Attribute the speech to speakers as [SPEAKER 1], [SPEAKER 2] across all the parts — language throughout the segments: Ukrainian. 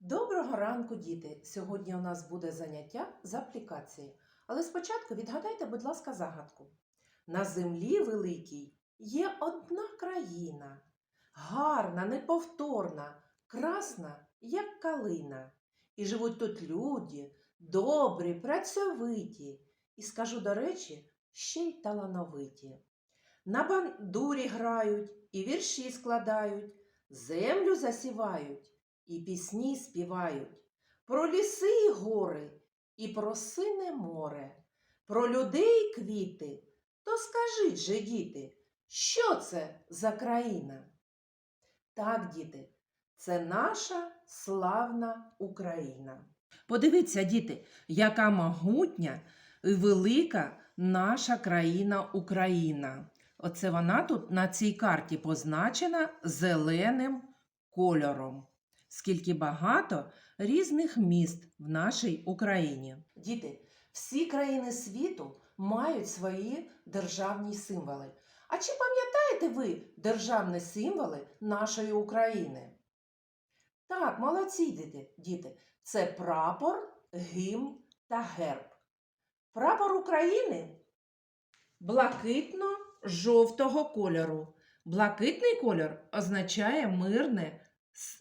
[SPEAKER 1] Доброго ранку, діти! Сьогодні у нас буде заняття з аплікації. Але спочатку відгадайте, будь ласка, загадку. На землі великій є одна країна, гарна, неповторна, красна, як калина. І живуть тут люди, добрі, працьовиті, і скажу до речі, ще й талановиті. На бандурі грають і вірші складають, землю засівають і пісні співають. Про ліси й гори, і про сине море, про людей квіти. То скажіть же, діти, що це за країна? Так, діти, це наша славна Україна. Подивіться, діти, яка могутня і велика наша країна Україна. Оце вона тут на цій карті позначена зеленим кольором. Скільки багато різних міст в нашій Україні. Діти, всі країни світу мають свої державні символи. А чи пам'ятаєте ви державні символи нашої України? Так, молодці діти. Це прапор, гімн та герб. Прапор України блакитно-жовтого кольору. Блакитний кольор означає мирне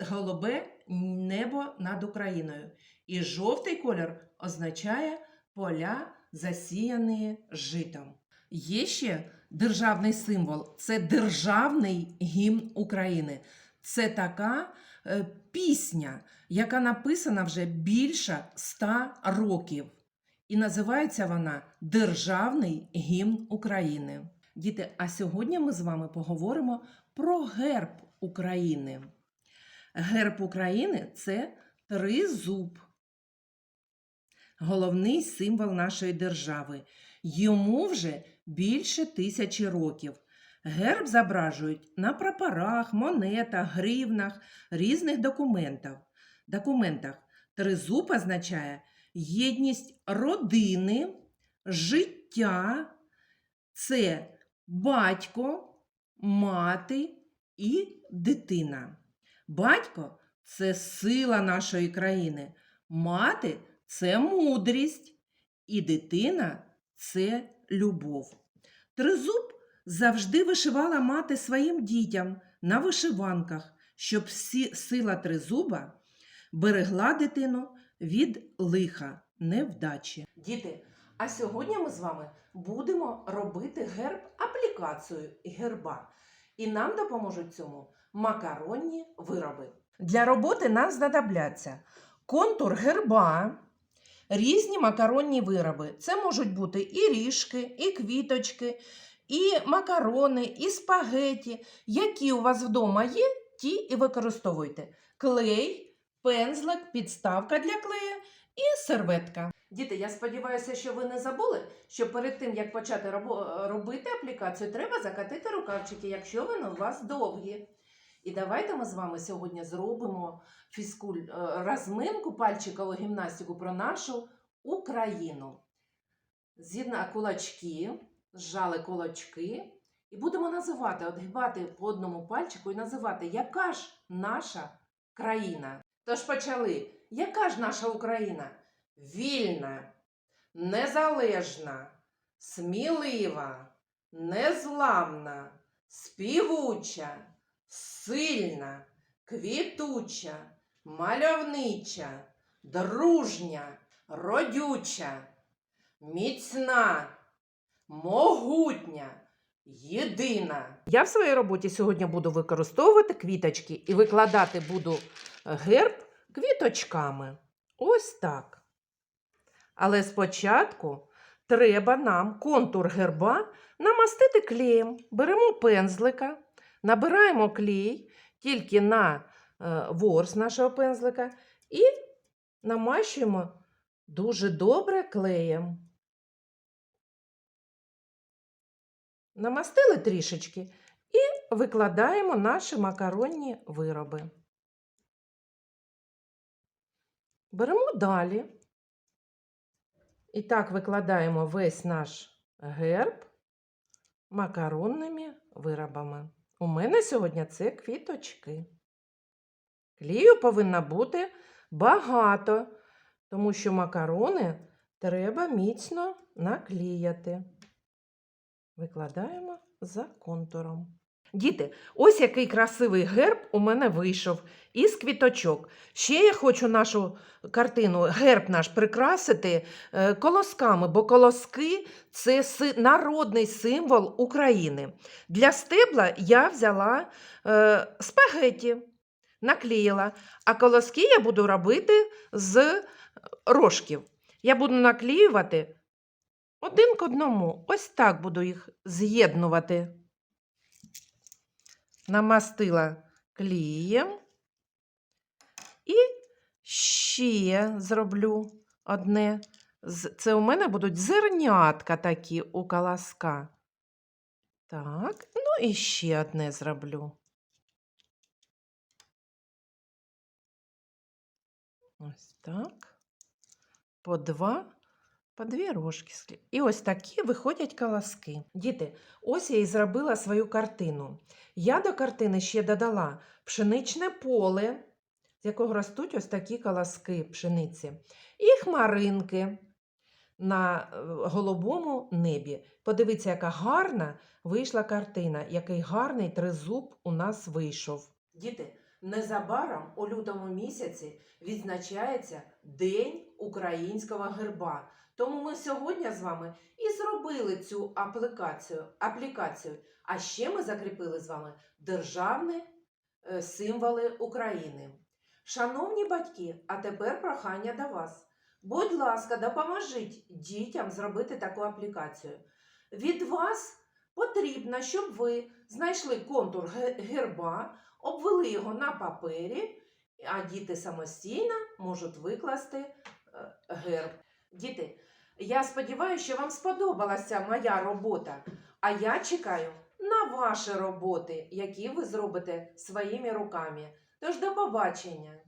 [SPEAKER 1] голубе небо над Україною. І жовтий кольор означає поля, засіяні житом. Є ще державний символ це державний гімн України. Це така е, пісня, яка написана вже більше ста років. І називається вона Державний гімн України. Діти, а сьогодні ми з вами поговоримо про герб України. Герб України це тризуб. Головний символ нашої держави. Йому вже більше тисячі років. Герб зображують на прапорах, монетах, гривнах, різних документах. документах. Тризуб означає єдність родини, життя, це батько, мати і дитина. Батько це сила нашої країни, мати це мудрість, і дитина це любов. Тризуб завжди вишивала мати своїм дітям на вишиванках, щоб сила тризуба берегла дитину від лиха, невдачі. Діти, а сьогодні ми з вами будемо робити герб аплікацію герба. І нам допоможуть цьому макаронні вироби. Для роботи нам знадобляться контур герба, різні макаронні вироби. Це можуть бути і ріжки, і квіточки, і макарони, і спагеті. Які у вас вдома є, ті і використовуйте. Клей, пензлик, підставка для клея і серветка. Діти, я сподіваюся, що ви не забули, що перед тим, як почати робити аплікацію, треба закатити рукавчики, якщо вони у вас довгі. І давайте ми з вами сьогодні зробимо фізкуль е, розминку, пальчикову гімнастику про нашу Україну. З'єдна кулачки, зжали кулачки, і будемо називати, отгибати по одному пальчику і називати, яка ж наша країна. Тож почали. Яка ж наша Україна? Вільна, незалежна, смілива, незламна, співуча, сильна, квітуча, мальовнича, дружня, родюча, міцна, могутня, єдина. Я в своїй роботі сьогодні буду використовувати квіточки і викладати буду герб квіточками. Ось так. Але спочатку треба нам контур герба намастити клеєм. Беремо пензлика, набираємо клей тільки на е, ворс нашого пензлика і намащуємо дуже добре клеєм. Намастили трішечки і викладаємо наші макаронні вироби. Беремо далі. І так викладаємо весь наш герб макаронними виробами. У мене сьогодні це квіточки. Клію повинна бути багато, тому що макарони треба міцно наклеяти. Викладаємо за контуром. Діти, ось який красивий герб у мене вийшов із квіточок. Ще я хочу нашу картину, герб наш прикрасити е, колосками, бо колоски це народний символ України. Для стебла я взяла е, спагеті, наклеїла, а колоски я буду робити з рожків. Я буду наклеювати один к одному. Ось так буду їх з'єднувати. Намастила клеєм. І ще зроблю одне. Це у мене будуть зернятка такі у колоска. Так, ну і ще одне зроблю. Ось так. По два, по дві рожки. І ось такі виходять колоски. Діти, ось я і зробила свою картину. Я до картини ще додала пшеничне поле, з якого ростуть ось такі колоски пшениці, і хмаринки на е, голубому небі. Подивіться, яка гарна вийшла картина, який гарний тризуб у нас вийшов. Діти, незабаром у лютому місяці відзначається День українського герба. Тому ми сьогодні з вами і зробили цю аплікацію. аплікацію. А ще ми закріпили з вами державні е, символи України. Шановні батьки, а тепер прохання до вас. Будь ласка, допоможіть дітям зробити таку аплікацію. Від вас потрібно, щоб ви знайшли контур герба, обвели його на папері, а діти самостійно можуть викласти е, герб. Діти, я сподіваюся, що вам сподобалася моя робота, а я чекаю на ваші роботи, які ви зробите своїми руками. Тож до побачення!